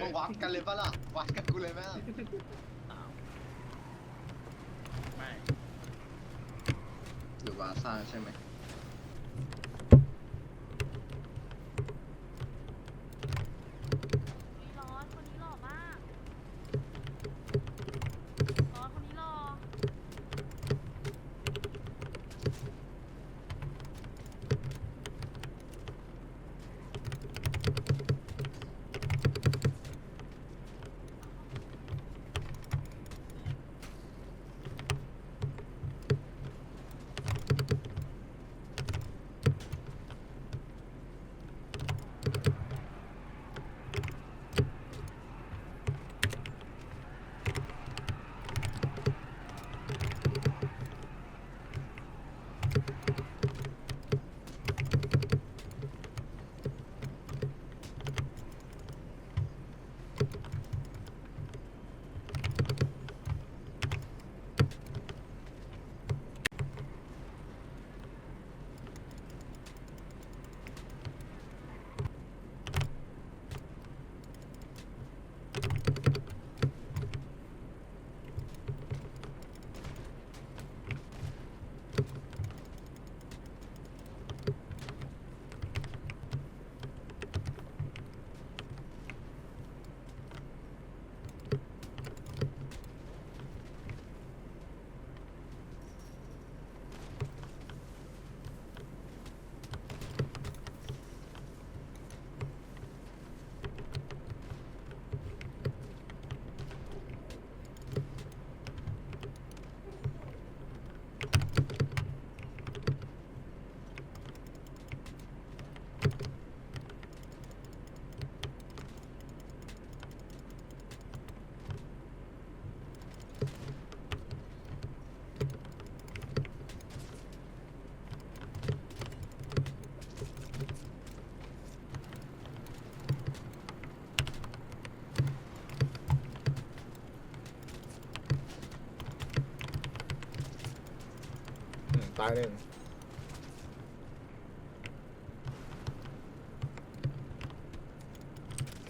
มึงวัดกันเลยปะล่ะวัดกับกูเลยไหมล่ะอ้าวไม่หรือวาซ่าใช่ไหม ตายหนึ่ง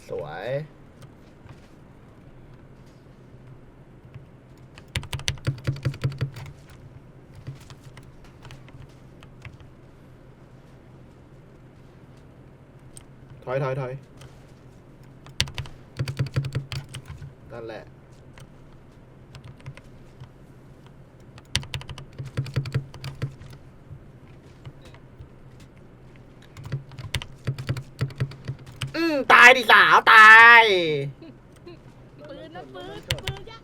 สวย ถอยถอยถอยนั่นแหละ ตายดิสาวตาย ปืนนะปืนปืนยะ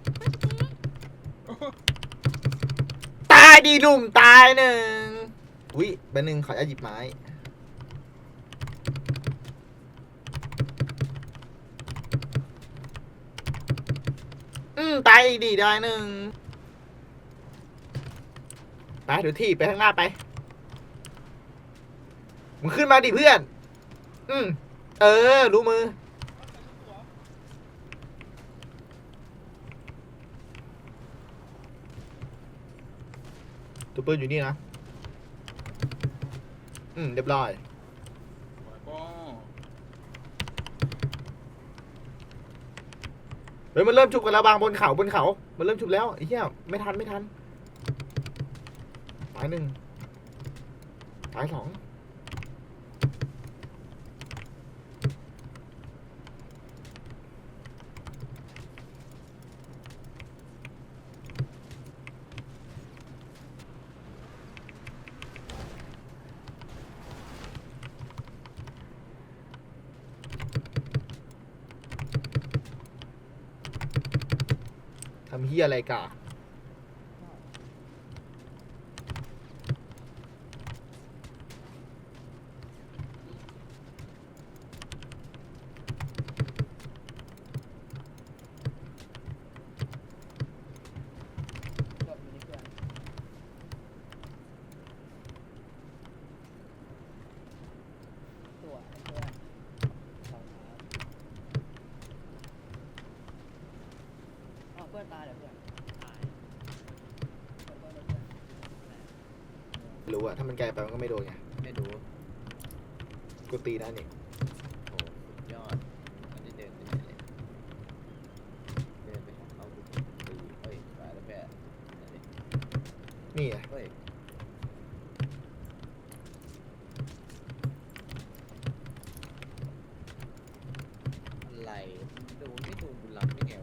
ตายดีหนุ่มตายหนึ่งอุ้ยแป๊บนึงขออนุญาตหยิบไม้ อืมตายอีกดีได้หนึ่งไปเดี๋ยวทีบไปข้างหน้าไป มึงขึ้นมาดิเพื่อน อืม เออ รู้มือ ตัวปืนอยู่นี่นะ อืม เรียบร้อย เฮ้ย มันเริ่มชุบกันแล้วบางบนเขาบนเขา มันเริ่มชุบแล้วไอ้เหี้ย ไม่ทัน ไม่ทันตายหนึ่งตายสองทำ เฮียอะไรกะเู้อะถ้ามันไกลไปมันก็ไม่โดนไงไม่รู้กูตีได้นี่โอ้ยอดมันได้เดินไปไหนเลยเดินไปหาเขาดูตีเฮ้ยตายแล้วแพ้นั่อ่ไงอะไรโดนไม่โดนบุญลังได้ไง